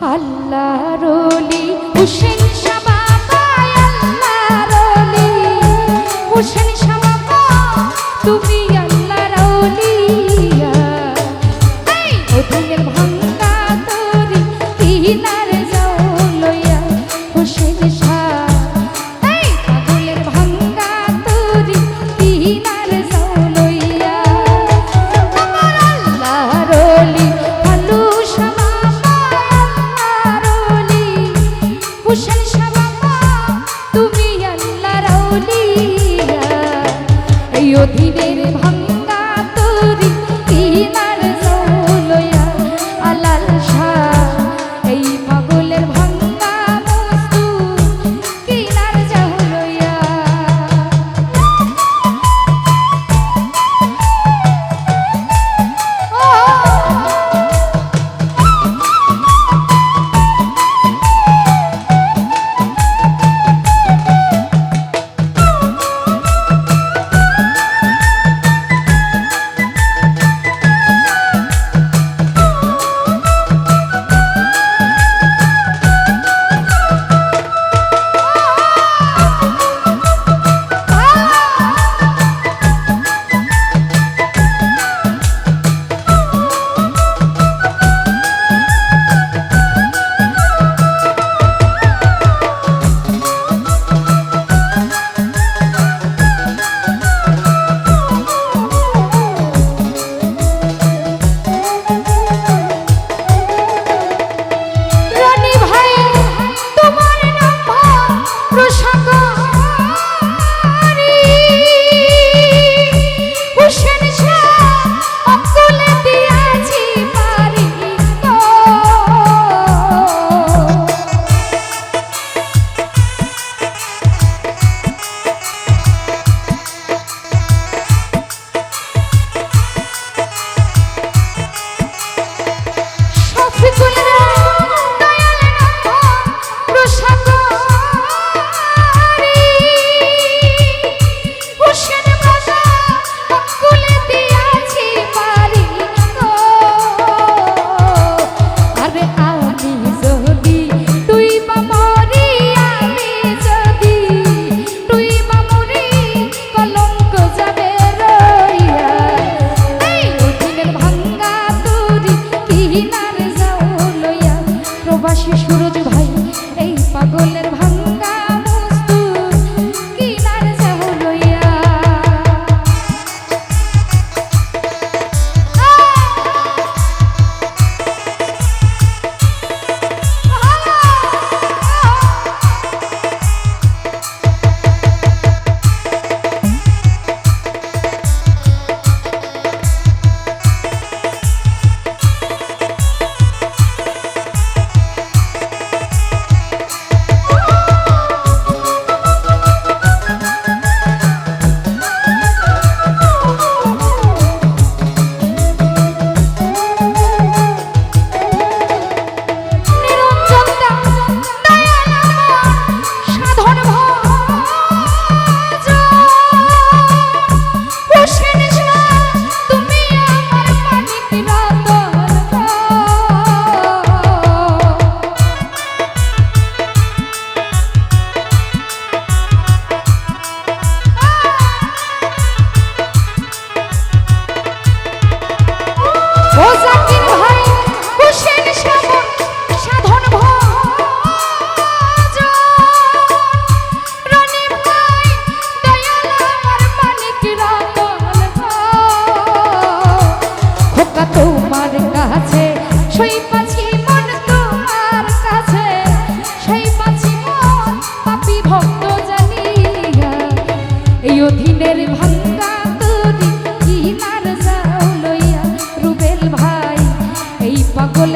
আল্লাহ রলি হুসেন শামা আল্লাহ রলি হুসেন শামা তুমি আল্লাহ রলিয়া ও দিলের ভাঙ্গা তরি তিনার যাও লইয়া হুসেন শামা दी বোকা তোমার কাছে, সেই পাছি মন তোমার কাছে, সেই পাছি মন পাপি ভক্ত জানিয়া, এই অধীনের ভাঙ্গা তরি কিনার যাও লইয়া রুবেল ভাই, এই পাগল